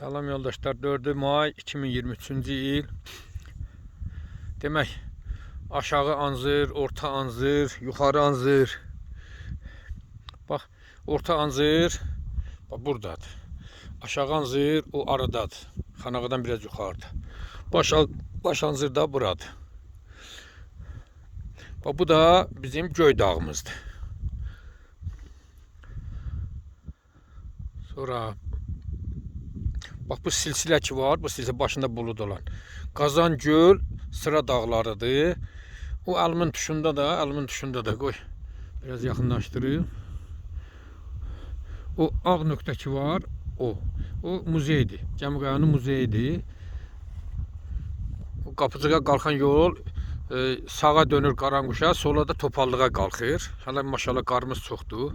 Salam yoldaşlar 4 may 2023-cü il. Demək aşağı anzır, orta anzır, yuxarı anzır. Bax, orta anzır bax burdadır. Aşağı anzır o aradadır. Xanaqadan biraz yuxarıda. Baş baş anzır da buradır. Bax bu da bizim göy dağımızdır. Sonra Bax bu silsilə ki var, bu silsilə başında bulud olan. Qazan göl sıra dağlarıdır. O əlimin tuşunda da, əlimin tuşunda da qoy. Biraz yaxınlaşdırayım. O ağ nöqtə ki var, o. O muzeydir. Gəmiqayanın muzeyidir. Qapıcığa qalxan yol e, sağa dönür Qaranquşa, sola da Topallığa qalxır. Hələ maşallah qarımız çoxdur.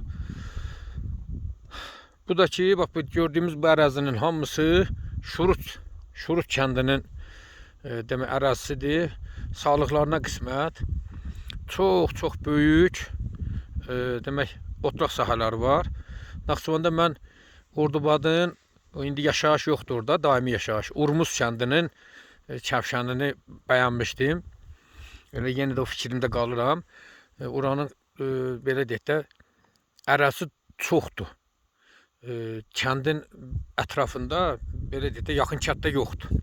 Bu da ki, bax bu gördüyümüz bu ərazinin hamısı Şurut, Şurut kəndinin e, demək ərazisidir. Sağlıqlarına qismət. Çox, çox böyük e, demək otlaq sahələri var. Naxçıvanda mən Ordubadın indi yaşayış yoxdur orada, daimi yaşayış. Urmuz kəndinin e, kəvşənini bəyənmişdim. Elə yenə də o fikrimdə qalıram. E, oranın e, belə deyək də ərazisi çoxdur e, kəndin ətrafında belə deyək də yaxın kənddə yoxdur.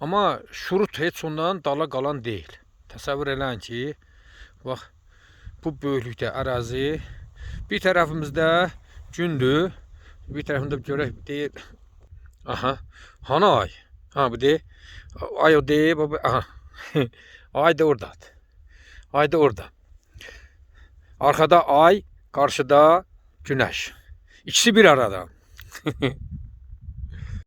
Amma şurut heç ondan dala qalan deyil. Təsəvvür eləyin ki, bax bu böyüklükdə ərazi bir tərəfimizdə gündür, bir tərəfində görək deyir aha, hanı ay? Ha bu deyir. Ay o deyir, baba aha. ay da oradadır. Ay da orada. Arkada ay, karşıda güneş. hiçbir arada.